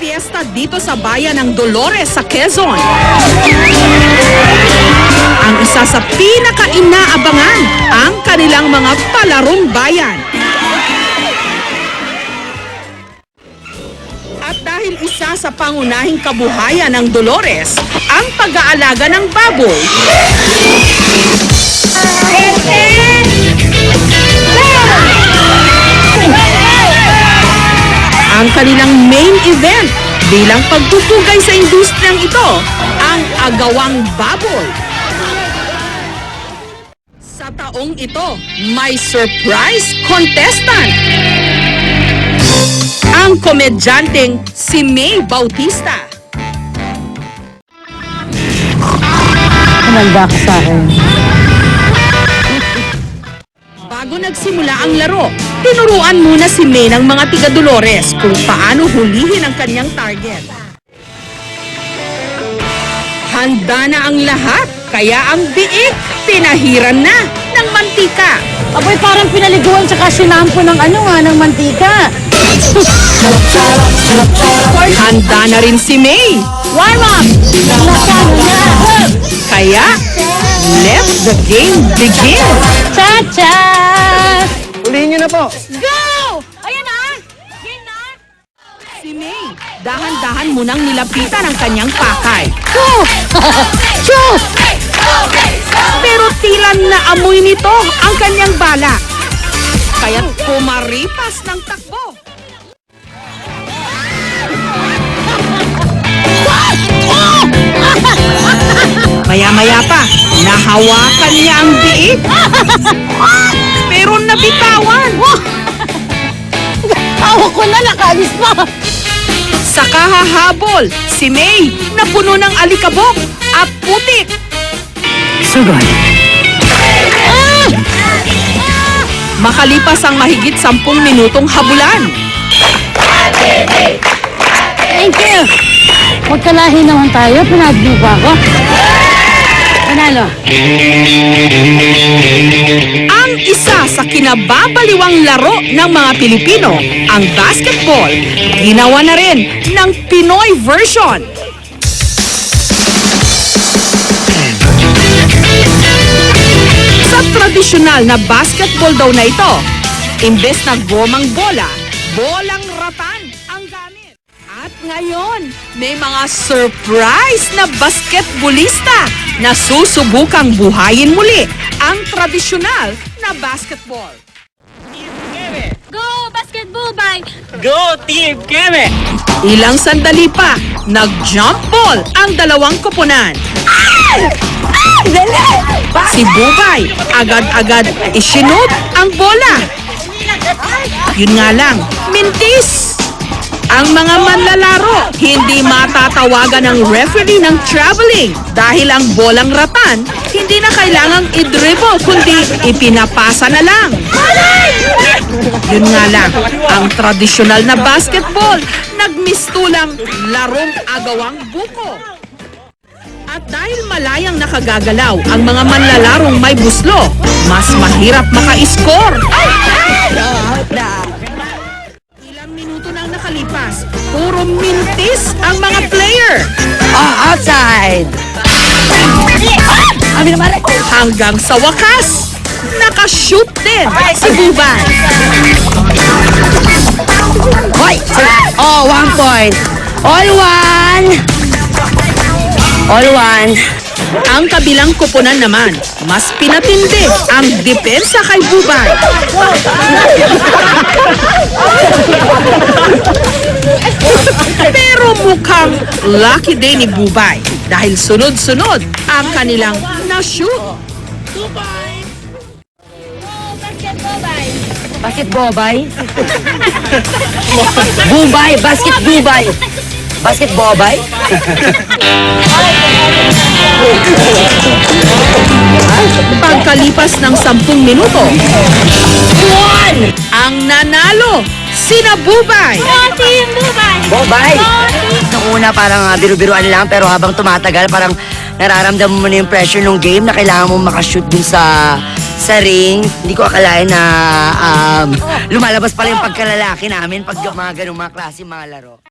fiesta dito sa bayan ng Dolores sa Quezon. Ang isa sa pinaka-inaabangan, ang kanilang mga palarong bayan. At dahil isa sa pangunahing kabuhayan ng Dolores, ang pag-aalaga ng baboy. Ang kanilang main event bilang pagtutugay sa industriyang ito, ang agawang baboy. Sa taong ito, may surprise contestant. Ang komedyanteng si May Bautista. Kumanda ka sa akin. Bago nagsimula ang laro, tinuruan muna si May ng mga tiga Dolores kung paano hulihin ang kanyang target. Handa na ang lahat, kaya ang biik pinahiran na ng mantika. Apoy, parang pinaliguan tsaka sinampo ng ano nga, ng mantika. Handa na rin si May, Warm up! Kaya let the game begin. Cha-cha! Po. Go! Ayan na! Game na! Si May, dahan-dahan munang nilapitan ang kanyang pakay. Go! Go! Pero tila na amoy nito ang kanyang bala. Kaya kumaripas ng takbo. Maya-maya pa, nahawakan niya ang biik. Pero nabitawan. Hawak ko na, nakalis pa! Sa kahahabol, si May na puno ng alikabok at putik. Sugod. Makalipas ang mahigit sampung minutong habulan. Thank you! Magkalahi naman tayo, pinagdo ba ako? Panalo. Ang isa sa kinababaliwang laro ng mga Pilipino, ang basketball, ginawa na rin ng Pinoy version. Sa tradisyonal na basketball daw na ito, imbes na gomang bola, bolang ratan ngayon, may mga surprise na basketballista na susubukang buhayin muli ang tradisyonal na basketball. Go, basketball, bye! Go, Team Keme! Ilang sandali pa, nag-jump ball ang dalawang koponan. Si Bubay, agad-agad isinod ang bola. Yun nga lang, mintis. Ang mga manlalaro, hindi matatawagan ng referee ng traveling dahil ang bolang ratan, hindi na kailangang i-dribble kundi ipinapasa na lang. Yun nga lang, ang tradisyonal na basketball, nagmistulang larong agawang buko. At dahil malayang nakagagalaw ang mga manlalarong may buslo, mas mahirap maka-score. Minuto nang nakalipas, puro mintis ang mga player. Oh, outside! Kami naman! Hanggang sa wakas, nakashoot din si Bubay. Hoy! Oh, one point! All one! All one! Ang kabilang kupunan naman, mas pinatindi ang depensa kay Bubay. lucky day ni Bubay dahil sunod-sunod ang kanilang na-shoot. Basket bobay? bubay! Basket bubay! Basket bobay? Pagkalipas ng sampung minuto, One! ang nanalo, sina Bubay. Team Bubay! Bobay! Nung una parang uh, biru-biruan lang pero habang tumatagal parang nararamdaman mo na yung pressure ng game na kailangan mo makashoot dun sa sa ring. Hindi ko akalain na um, lumalabas pala yung pagkalalaki namin pag mga ganung mga klase mga laro.